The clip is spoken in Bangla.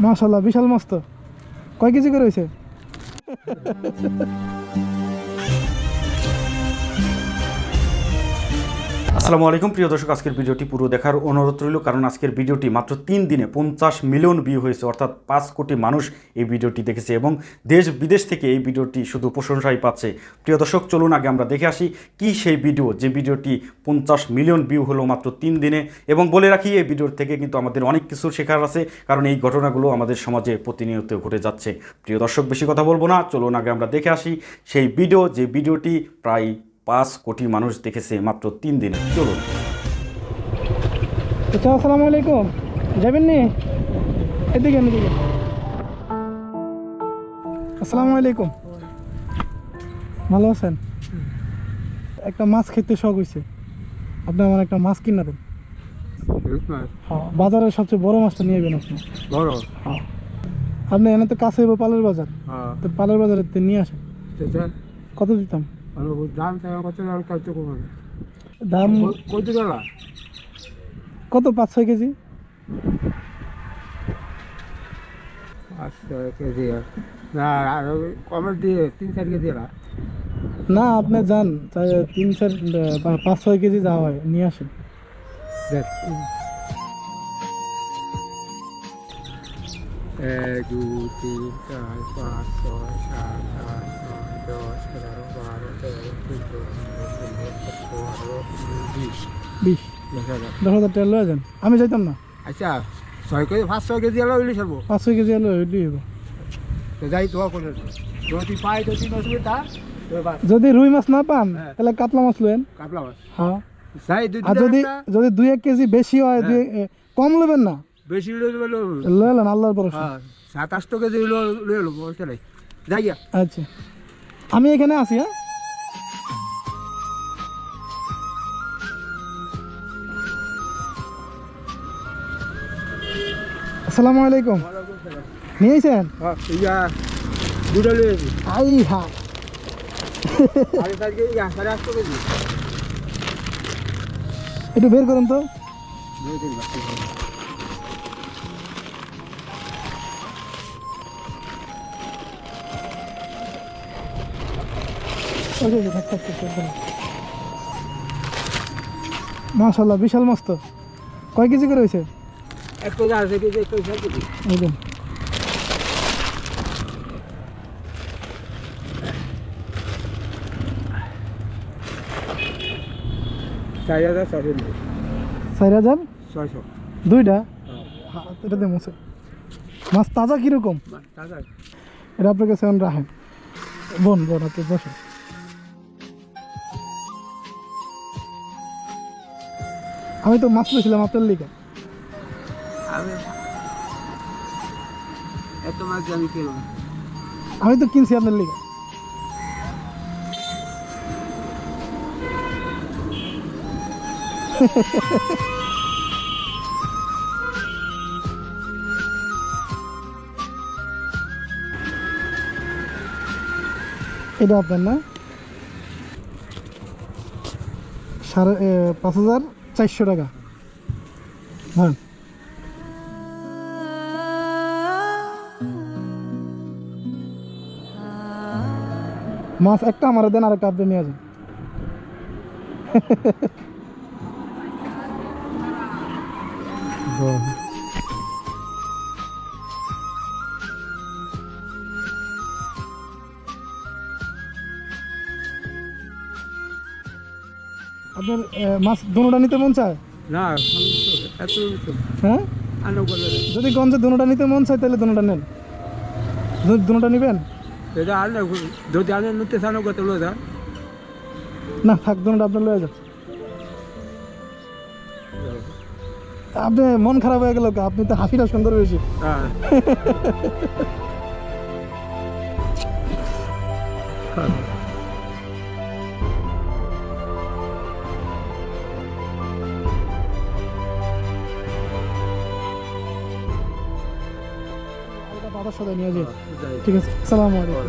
মাশাল্লাহ বিশাল মস্ত। কয় কেজি করে হয়েছে আসসালামু আলাইকুম। প্রিয় দর্শক, আজকের ভিডিওটি পুরো দেখার অনুরোধ রইল, কারণ আজকের ভিডিওটি মাত্র তিন দিনে পঞ্চাশ মিলিয়ন ভিউ হয়েছে, অর্থাৎ পাঁচ কোটি মানুষ এই ভিডিওটি দেখেছে এবং দেশ বিদেশ থেকে এই ভিডিওটি শুধু প্রশংসাই পাচ্ছে। প্রিয় দর্শক, চলুন আগে আমরা দেখে আসি কি সেই ভিডিও, যে ভিডিওটি পঞ্চাশ মিলিয়ন ভিউ হলো মাত্র তিন দিনে। এবং বলে রাখি, এই ভিডিওর থেকে কিন্তু আমাদের অনেক কিছু শেখার আছে, কারণ এই ঘটনাগুলো আমাদের সমাজে প্রতিনিয়ত ঘটে যাচ্ছে। প্রিয় দর্শক, বেশি কথা বলব না, চলুন আগে আমরা দেখে আসি সেই ভিডিও, যে ভিডিওটি প্রায় পাঁচ কোটি মানুষ দেখেছে মাত্র তিন দিনে। চলুন। আচ্ছা আসসালামু আলাইকুম। যাবেন নি? এদিকে এদিকে। আসসালামু আলাইকুম। ভালো আছেন? একটা মাছ খেতে শখ হয়েছে আপনি আমার একটা মাছ কিনা দেন। হ্যাঁ বাজারের সবচেয়ে বড় মাছটা নিয়ে যাবেন আপনি। বড়? হ্যাঁ। আপনি এনে তো কাছে পালের বাজার। হ্যাঁ। তো পালের বাজারে তো নিয়ে আসেন। কত দিতাম? দাম কত কমাবে দাম কত গেলা? কত? পাঁচ ছয় কেজি? কেজি না আর কমের দিয়ে তিন চার কেজি না আপনি যান। তিন চার পাঁচ ছয় কেজি যাওয়া হয় নিয়ে আসেন। এক দুই তিন চার পাঁচ ছয় সাত আট নয় দশ এগারো বিশ বিশ দশ হাজার টাকা লয়ে যান আমি যাইতাম না আচ্ছা ছয় কেজি পাঁচ ছয় কেজি ইলিশ হব পাঁচ ছয় কেজি হইব যাই করে যদি পাই তো তিন অসুবিধা যদি রুই মাছ না পান হ্যাঁ। তাহলে কাতলা মাছ লেন কাপলা মাছ হ্যাঁ আর যদি যদি দুই এক কেজি বেশি হয় কম নেবেন না বেশি লইলে লয়ে নেন আল্লাহর ভরসা হ্যাঁ সাত আটশো কেজি যাই আচ্ছা আমি এখানে আছি হ্যাঁ আসসালামু আলাইকুম। নিয়েছেন? হ্যাঁ ইয়া দুটো আসি। আই হা একটু বের করুন তো। মাশাল্লাহ বিশাল মস্ত। কয় কেজি করে হয়েছে? আছে চার হাজার চার হাজার? ছয়শো। দুইটা? হ্যাঁ, এটা দিয়ে মুছে। মাছ তাজা কীরকম? তাজা। এটা আপনার কাছে এখন রাখেন বোন বোন আপনি বসেন। আমি তো মাছ পেয়েছিলাম আপনার লিগে। আমি তো কিনছি আপনার লিগে। এটা আপনার না? সাড়ে পাঁচ হাজার চারশো টাকা। হ্যাঁ মাছ একটা আমার দেন আর একটা আপনি নিয়ে যান আপনার মাছ দুটা নিতে মন চায়? না হ্যাঁ? যদি গঞ্জে দুটা নিতে মন চায় তাহলে দুটা নেন। দুটা নেবেন? এটা আনো যদি আনো নিতে চান কত লো না থাক দুটা আপনার লয়ে যান আপনি মন খারাপ হয়ে গেল আপনি তো হাসিটা সুন্দর বেশি হ্যাঁ। সাথে নিয়ে যাই ঠিক আছে সালাম আলাইকুম।